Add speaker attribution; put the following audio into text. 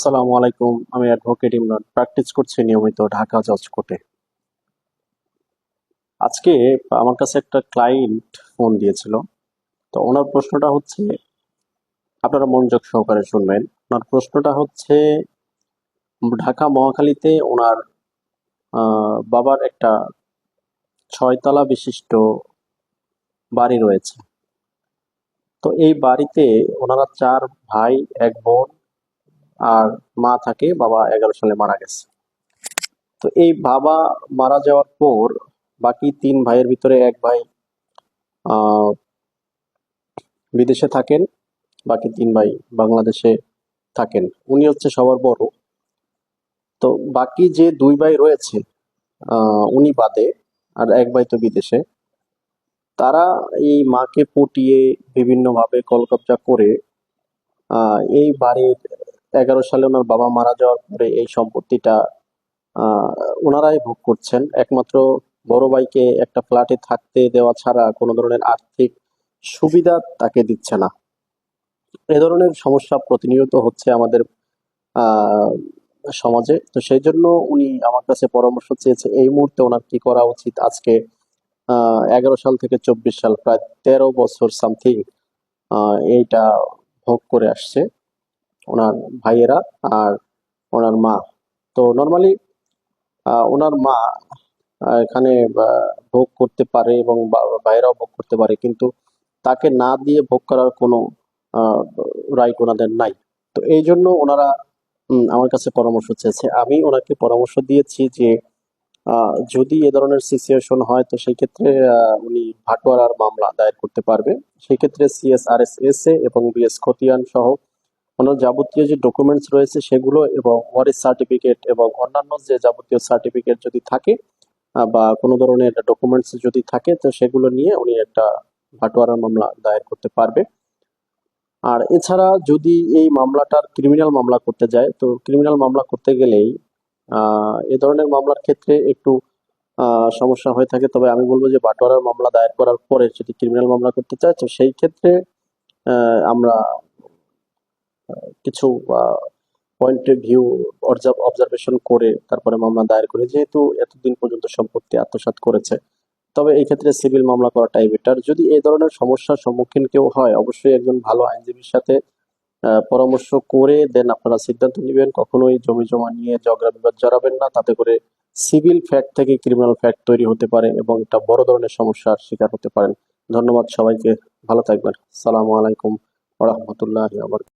Speaker 1: সালামু আলাইকুম, আমি অ্যাডভোকেট ইমরান। প্র্যাকটিস করছি নিয়মিত ঢাকা জজ কোর্টে আজকে আমার কাছে একটা ক্লায়েন্ট ফোন দিয়েছিল। তো ওনার প্রশ্নটা হচ্ছে, আপনারা মনোযোগ সহকারে শুনবেন। ওনার প্রশ্নটা হচ্ছে, ঢাকা মহাখালীতে ওনার বাবার একটা ছয়তলা বিশিষ্ট বাড়ি রয়েছে। তো এই বাড়িতে ওনারা চার ভাই, এক বোন আর মা থাকে, বাবা এগারো সালে মারা গেছে। তো এই বাবা মারা যাওয়ার পর বাকি তিন ভাইয়ের ভিতরে এক ভাই বিদেশে থাকেন, বাকি তিন ভাই বাংলাদেশে থাকেন। উনি হচ্ছে সবার বড়। তো বাকি যে দুই ভাই রয়েছে উনি বাদে আর এক ভাই তো বিদেশে। তারা এই মাকে পটিয়ে বিভিন্নভাবে কলকবজা করে এই বাড়ির এগারো সালে ওনার বাবা মারা যাওয়ার পরে এই সম্পত্তিটা ওনারাই ভোগ করছেন। একমাত্র বড় ভাইকে একটা ফ্ল্যাটে থাকতে দেওয়া ছাড়া কোনো ধরনের আর্থিক সুবিধা তাকে দিচ্ছে না। এ ধরনের সমস্যা প্রতিনিয়ত হচ্ছে আমাদের সমাজে। তো সেই জন্য উনি আমার কাছে পরামর্শ চেয়েছে, এই মুহূর্তে ওনার কি করা উচিত? আজকে এগারো সাল থেকে চব্বিশ সাল, প্রায় তেরো বছর সামথিং এইটা ভোগ করে আসছে। ওনার ভাইয়েরা আর ওনার মা। তো নর্মালি ওনার মা এখানে ভোগ করতে পারে এবং ভাইয়েরাও ভোগ করতে পারে, কিন্তু তাকে না দিয়ে ভোগ করার কোনো রাইট ওনাদের নাই। তো এই জন্য ওনারা আমার কাছে পরামর্শ চেয়েছে। আমি ওনাকে পরামর্শ দিয়েছি যে যদি এ ধরনের সিচুয়েশন হয়, তো সেই ক্ষেত্রে উনি ভাটোয়ারার মামলা দায়ের করতে পারবে। সেই ক্ষেত্রে সিএসআরএস এস এ এবং বিএস খতিয়ান সহ ওনার যাবতীয় যে ডকুমেন্টস রয়েছে সেগুলো এবং ওয়ারিস সার্টিফিকেট এবং অন্যান্য যে যাবতীয় সার্টিফিকেট যদি থাকে বা কোনো ধরনের ডকুমেন্টস যদি থাকে, তো সেগুলো নিয়ে উনি একটা ভাটোয়ারার মামলা দায়ের করতে পারবে। আর এছাড়া যদি এই মামলাটার ক্রিমিনাল মামলা করতে যায়, তো ক্রিমিনাল মামলা করতে গেলেই এ ধরনের মামলার ক্ষেত্রে একটু সমস্যা হয়ে থাকে। তবে আমি বলব যে বাটোয়ারার মামলা দায়ের করার পরে যদি ক্রিমিনাল মামলা করতে চায়, তো সেই ক্ষেত্রে আমরা কিছু পয়েন্ট ভিউ অবজারভেশন করে তারপরে মামলা দায়ের করে, যেহেতু এতদিন পর্যন্ত সম্পত্তি আত্মসাৎ করেছে। তবে এই ক্ষেত্রে সিভিল মামলা করাটাই বেটার যদি এই ধরনের সমস্যার সম্মুখীন কেউ হয়, অবশ্যই একজন ভালো আইনজীবীর সাথে পরামর্শ করে দেন আপনারা সিদ্ধান্ত নেবেন। কখনোই জমি জমা নিয়ে ঝগড়া বিবাদ জড়াবেন না। তাতে করে সিভিল ফ্যাক্ট থেকে ক্রিমিনাল ফ্যাক্ট তৈরি হতে পারে এবং একটা বড় ধরনের সমস্যার শিকার হতে পারেন। ধন্যবাদ সবাইকে। ভালো থাকবেন। সালামু আলাইকুম রহমতুল্লাহ